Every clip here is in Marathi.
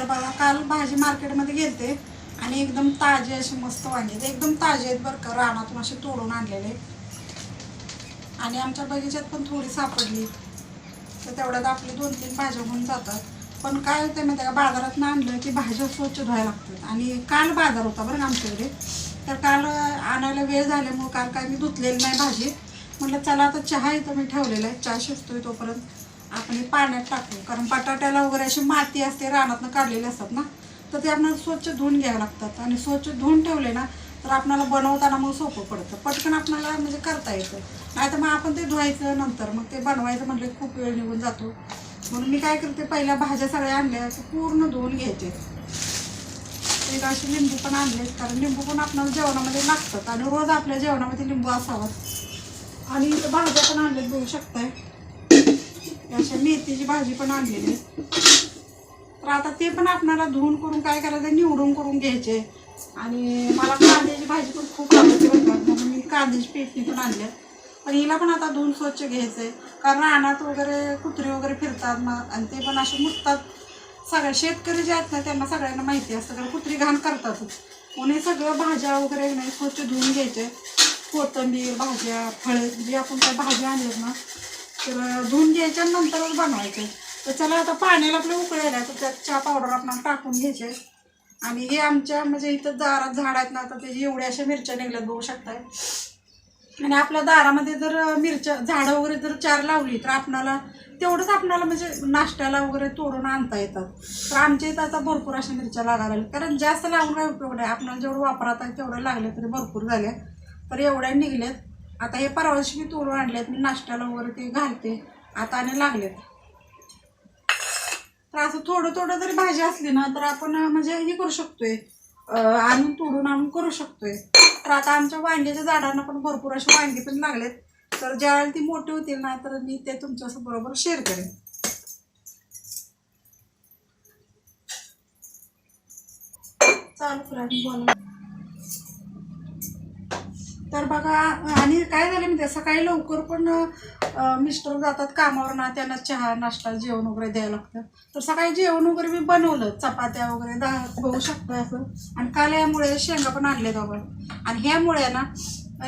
तर बघा काल भाजी मार्केटमध्ये गेलते आणि एकदम ताजे असे मस्त वांगे एकदम ताजे आहेत बरं का रानातून असे तोडून आणलेले. आणि आमच्या बगीच्यात पण थोडी सापडली. तर तेवढ्यात आपली दोन तीन भाज्या होऊन जातात. पण काय होतं माहिती आहे का बाजारात आणलं की भाज्या स्वच्छ धुवायला लागतात. आणि काल बाजार होता बरं आमच्याकडे. तर काल आणायला वेळ झाल्यामुळं काल काय मी धुतलेली नाही भाजी. म्हटलं चला आता चहा इथं मी ठेवलेला आहे. चहा शिजतोय तोपर्यंत. आपण हे पाण्यात टाकू कारण बटाट्याला वगैरे अशी माती असते रानातनं काढलेली असतात ना तर ते आपल्याला स्वच्छ धुवून घ्यावं लागतात. आणि स्वच्छ धुवून ठेवले ना तर आपल्याला बनवताना मग सोपं पडतं. पटकन आपल्याला म्हणजे करता येतं. नाही तर मग आपण ते धुवायचं नंतर मग ते बनवायचं म्हटलं खूप वेळ निघून जातो. म्हणून मी काय करते पहिल्या भाज्या सगळ्या आणल्या पूर्ण धुवून घ्यायचे. एक असे लिंबू पण आणले कारण लिंबू पण आपल्याला जेवणामध्ये लागतात. आणि रोज आपल्या जेवणामध्ये लिंबू असावाच आणि भाज्या पण आणल्यात बघू शकताय. अशा मेथीची भाजी पण आणलेली तर आता ते पण आपणाला धुवून करून काय करायचं निवडून करून घ्यायचे आणि मला कांद्याची भाजी पण खूप आवडते म्हणून मी कांद्याची पेटणी पण आणली आहे. पण हिला पण आता धुवून स्वच्छ घ्यायचं आहे कारण रानात वगैरे कुत्री वगैरे फिरतात मग आणि ते पण असे मुततात. सगळ्या शेतकरी जे आहेत ना त्यांना सगळ्यांना माहिती असतं. कारण कुत्री घाण करतातच म्हणून हे सगळं भाज्या वगैरे नाही स्वच्छ धुवून घ्यायचे कोथिंबीर भाज्या फळे जे आपण काय भाज्या आणल्यात ना तर धुवून घ्यायच्या आणि नंतरच बनवायचे. तर चला आता पाण्याला आपलं उकळायला तर त्यात चहा पावडर आपण टाकून घ्यायचे. आणि हे आमच्या म्हणजे इथं दारात झाड आहेत ना तर त्याची एवढ्या अशा मिरच्या निघल्यात बघू शकताय. आणि आपल्या दारामध्ये जर मिरच्या झाडं वगैरे जर चार लावली तर आपणाला तेवढंच आपणाला म्हणजे नाश्त्याला वगैरे तोडून आणता येतात. तर आमच्या इथं आता भरपूर अशा मिरच्या लागायला लागल्या कारण जास्त लावून काय उपयोग नाही. आपल्याला जेवढं वापरात आहे तेवढं लागले तरी भरपूर झाल्या. तर एवढ्या निघल्यात. आता हे परवा दिवशी मी तोडून आणलेत मी नाश्त्याला वगैरे ते घालते. आता आणि लागलेत. तर असं थोडं थोडं जरी भाजी असली ना तर आपण म्हणजे हे करू शकतोय. आणून तोडून आणून करू शकतोय. तर आता आमच्या वांग्याच्या झाडांना पण भरपूर असे वांगे पण लागलेत. तर ज्यावेळेला ती मोठी होतील ना तर मी ते तुमच्या बरोबर शेअर करेन. चालू बोला. तर बघा आणि काय झालं माहिती सकाळी लवकर पण मिस्टर जातात कामावर ना त्यांना चहा नाश्ता जेवण वगैरे द्यायला लागतं. तर सकाळी जेवण वगैरे मी बनवलं चपात्या वगैरे दा होऊ शकतो असं. आणि काल यामुळे शेंगा पण आणले आपण आणि ह्यामुळे ना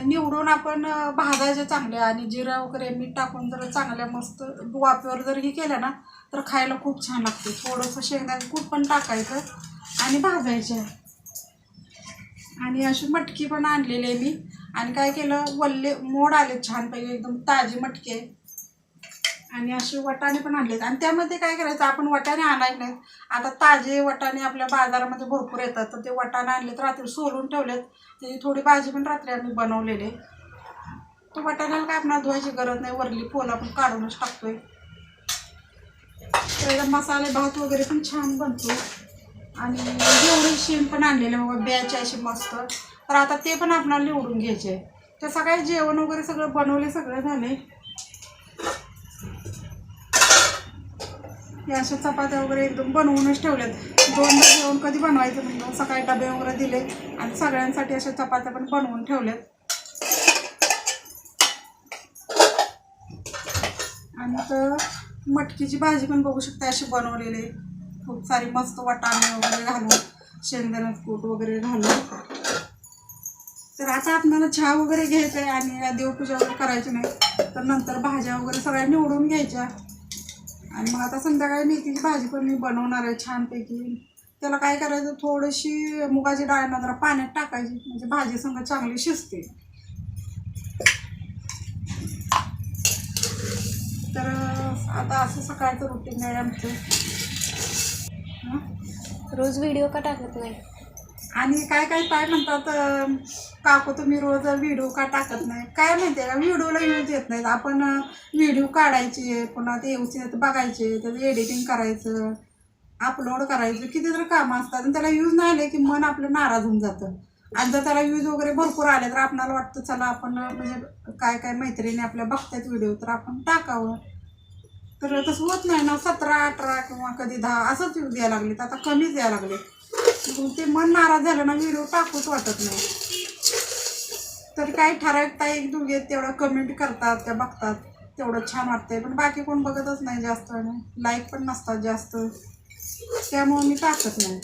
निवडून आपण भाजायचे भाजायच्या चांगल्या आणि जिरा वगैरे मीठ टाकून जर चांगल्या मस्त वाफेवर जर हे केलं ना तर खायला खूप छान लागते. थोडंसं शेंगदाणे कूट पण टाकायचं आणि भाजायच्या. आणि अशी मटकी पण आणलेली आहे मी. आणि काय केलं? वल्ले मोड आले छानपैकी एकदम ताजे मटके. आणि असे वटाणे पण आणलेत. आणि त्यामध्ये काय करायचं? आपण वटाणे आणायचे नाहीत. आता ताजे वटाणे आपल्या बाजारामध्ये भरपूर येतात. तर ते वटाणे आणलेत रात्री सोलून ठेवलेत. त्याची थोडी भाजी पण रात्री आम्ही बनवलेली. तर वटाण्याला काय आपल्याला धुवायची गरज नाही. वरली फोल आपण काढूनच टाकतोय. त्याला मसाले भात वगैरे पण छान बनतो. आणि जेवढे शेण पण आणलेले बघा ब्याचे असे मस्त. तर आता ते पण आपणाला निवडून घ्यायचे. तर सकाळी जेवण वगैरे सगळं बनवले सगळं झाले. हे अशा चपात्या वगैरे एकदम बनवूनच ठेवल्यात. दोनदा जेवण कधी बनवायचं म्हणलं सकाळी डबे वगैरे दिले आणि सगळ्यांसाठी अशा चपात्या पण बनवून ठेवल्यात. आणि तर मटकीची भाजी पण बघू शकता अशी बनवलेली. खूप सारी मस्त वाटाणे वगैरे घालून शेंगदाण्यात कूट वगैरे घालून. तर आता आपल्याला चहा वगैरे घ्यायचा आहे आणि देवपूजा वगैरे करायची नाही तर नंतर भाज्या वगैरे सगळ्या निवडून घ्यायच्या. आणि मग आता संध्याकाळी मेथीची भाजी पण मी बनवणार आहे छानपैकी. त्याला काय करायचं थोडीशी मुगाची डाळ ना जरा पाण्यात टाकायची म्हणजे भाजी संग चांगली शिजते. तर आता असं सकाळचं रुटीन आहे आमचं? रोज व्हिडिओ का टाकत नाही? आणि काय काय काय म्हणतात काकू तुम्ही रोज व्हिडिओ का टाकत नाही? काय माहिती आहे का व्हिडिओला यूज येत नाहीत. आपण व्हिडिओ काढायचे पुन्हा ते व्यवस्थित बघायचे त्याचं एडिटिंग करायचं अपलोड करायचं किती तर कामं असतात. आणि त्याला यूज नाही आले की मन आपलं नाराज होऊन जातं. आणि जर त्याला यूज वगैरे भरपूर आले तर आपल्याला वाटतं चला आपण म्हणजे काय काय मैत्रिणी आपल्या बघतायत व्हिडिओ तर आपण टाकावं. तर तसं होत नाही ना. सतरा अठरा किंवा कधी दहा असंच यूज यायला लागले तर आता कमीच यायला लागले ते मन नाराज झालं ना व्हिडिओ टाकूच वाटत नाही. तर काही ठराविक ताई एक दोघे तेवढं कमेंट करतात त्या बघतात. तेवढं छान वाटतंय. पण बाकी कोण बघतच नाही जास्त आणि लाईक पण नसतात जास्त. त्यामुळं मी टाकत नाही.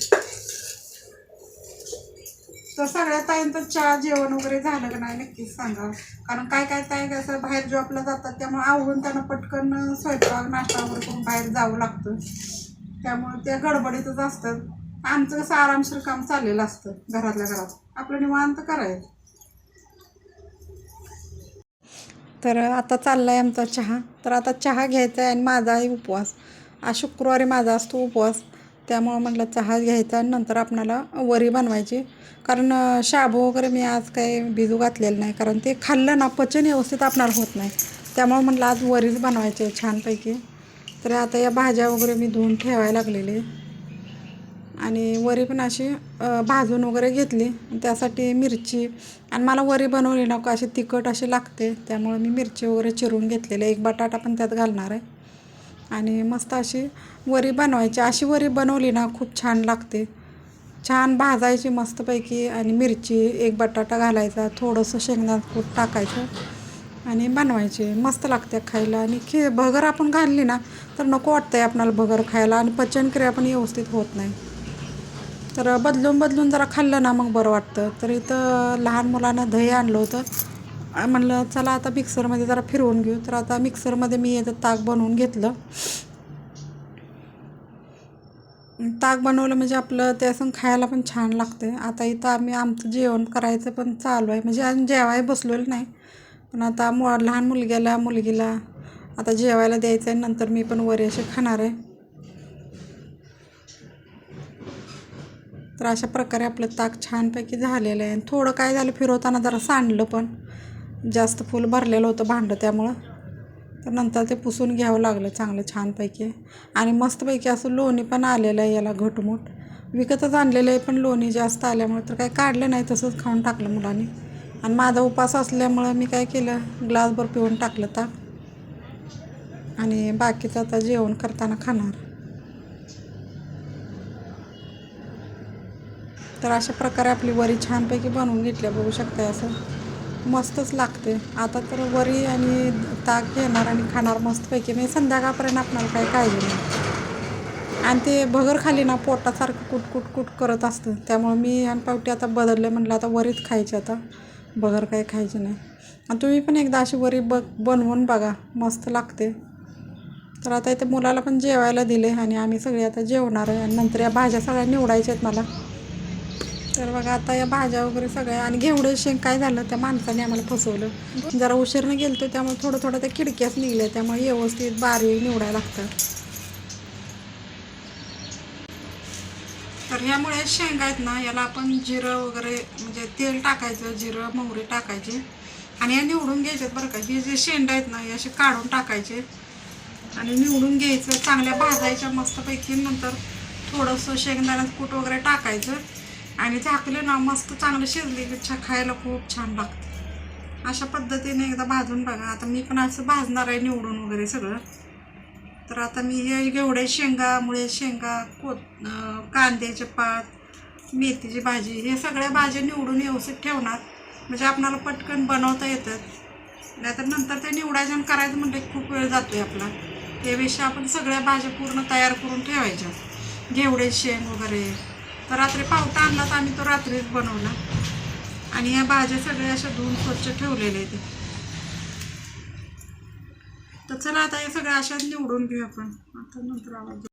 तर सगळ्या ताईंचं चहा जेवण वगैरे झालं का नाही नक्कीच सांगा. कारण काय काय ताई कसं बाहेर जॉबला जातात त्यामुळे आवडून त्यांना पटकन स्वयंपाक नाश्ता वगैरे करून बाहेर जावं लागतं. त्यामुळे त्या गडबडीतच असतात. आमचं कसं आरामशीर काम चाललेलं असतं घरातल्या घरात. आपलं निवांत करायचं. तर आता चालला आहे आमचा चहा. तर आता चहा घ्यायचा आहे आणि माझाही उपवास. आज शुक्रवारी माझा असतो उपवास. त्यामुळं म्हटलं चहा घ्यायचा आणि नंतर आपणाला वरी बनवायची. कारण शाबू वगैरे मी आज काही भिजू घातलेलं नाही. कारण ते खाल्लं ना पचन व्यवस्थित आपणाला होत नाही. त्यामुळं म्हटलं आज वरीच बनवायची आहे छानपैकी. तर आता या भाज्या वगैरे मी धुवून ठेवायला लागलेले. आणि वरी पण अशी भाजून वगैरे घेतली. त्यासाठी मिरची आणि मला वरी बनवली ना का अशी तिखट अशी लागते. त्यामुळे मी मिरची वगैरे चिरून घेतलेली एक बटाटा पण त्यात घालणार आहे. आणि मस्त अशी वरी बनवायची. अशी वरी बनवली ना खूप छान लागते. छान भाजायची मस्तपैकी आणि मिरची एक बटाटा घालायचा थोडंसं शेंगदाणा कूट टाकायचं आणि बनवायची. मस्त लागते खायला. आणि खे भगर आपण घालली ना तर नको वाटतंय आपणाला भगर खायला. आणि पचनक्रिया पण व्यवस्थित होत नाही. तर बदलून बदलून जरा खाल्लं ना मग बरं वाटतं. तर इथं लहान मुलानं दही आणलं होतं. म्हणलं चला आता मिक्सरमध्ये जरा फिरवून घेऊ. तर आता मिक्सरमध्ये मी याचं ताक बनवून घेतलं. ताक बनवलं म्हणजे आपलं ते असं खायला पण छान लागते आता इथं आम्ही आमचं जेवण करायचं पण चालू आहे. म्हणजे अजून जेवाय बसलेलं नाही. पण आता मु लहान मुलग्याला मुलगीला आता जेवायला द्यायचं आहे नंतर मी पण वरी असे खाणार आहे. तर अशा प्रकारे आपलं ताक छानपैकी झालेलं आहे. आणि थोडं काय झालं फिरवताना जरा सांडलं पण. जास्त फुल भरलेलं होतं भांडं त्यामुळं. तर नंतर ते पुसून घ्यावं लागलं चांगलं छानपैकी. आणि मस्तपैकी असं लोणी पण आलेलं आहे याला घटमूट. विकतच आणलेलं आहे पण लोणी जास्त आल्यामुळे तर काही काढलं नाही तसंच खाऊन टाकलं मुलांनी. आणि माझा उपास असल्यामुळं मी काय केलं ग्लासभर पिऊन टाकलं ताक. आणि बाकीचं आता जेवण करताना खाणार. तर अशा प्रकारे आपली वरी छानपैकी बनवून घेतल्या बघू शकता असं. मस्तच लागते. आता तर वरी आणि ताक घेणार आणि खाणार मस्तपैकी. मी संध्याकाळपर्यंत आपणाला काही काळजी नाही. आणि ते भगर खाली ना पोटासारखं कुट कुट कुट करत असतं. त्यामुळे मी आणि पावटी आता बदलले म्हटलं आता वरीच खायची आता. भगर काही खायची नाही. आणि तुम्ही पण एकदा अशी वरी बघ बनवून बघा. मस्त लागते. तर आता इथे मुलाला पण जेवायला दिले आणि आम्ही सगळे आता जेवणार आहे. आणि नंतर या भाज्या सगळ्या निवडायच्या आहेत मला. तर बघा आता या भाज्या वगैरे सगळ्या आणि घेवडं शेंग काय झालं त्या माणसाने आम्हाला फसवलं. जरा उशीरनं गेलतो त्यामुळे थोडं थोडं त्या खिडक्याच निघल्या त्यामुळे व्यवस्थित बारीक निवडायला लागतं तर ह्यामुळे शेंगा आहेत ना याला आपण जिरं वगैरे म्हणजे तेल टाकायचं जिरं मोहरी टाकायची. आणि या निवडून घ्यायच्यात बरं का. हे जे शेंडा आहेत ना हे असे काढून टाकायचे. आणि निवडून घ्यायचं चांगल्या भाजायच्या मस्तपैकी. नंतर थोडंसं शेंगदाण्याचं कूट वगैरे टाकायचं. आणि झाकले ना मस्त चांगलं शिजली छा खायला खूप छान लागतं. अशा पद्धतीने एकदा भाजून बघा. आता मी पण असं भाजणार आहे निवडून वगैरे सगळं. तर आता मी हे घेवडे शेंगा मुळे शेंगा को कांद्याचे पात मेथीची भाजी हे सगळ्या भाज्या निवडून व्यवस्थित ठेवणार. म्हणजे आपणाला पटकन बनवता येतात. नाहीतर नंतर ते निवडायचं करायचं म्हणजे खूप वेळ जातो आहे आपला. त्याविषयी आपण सगळ्या भाज्या पूर्ण तयार करून ठेवायच्या. घेवडे शेंग वगैरे तर रात्री पावटा आणला तर आम्ही तो रात्रीच बनवला. आणि या भाज्या सगळ्या अशा धुवून स्वच्छ ठेवलेल्या आहेत. तर चला आता हे सगळं अशाच निवडून घेऊ आपण. आता नंतर आवाज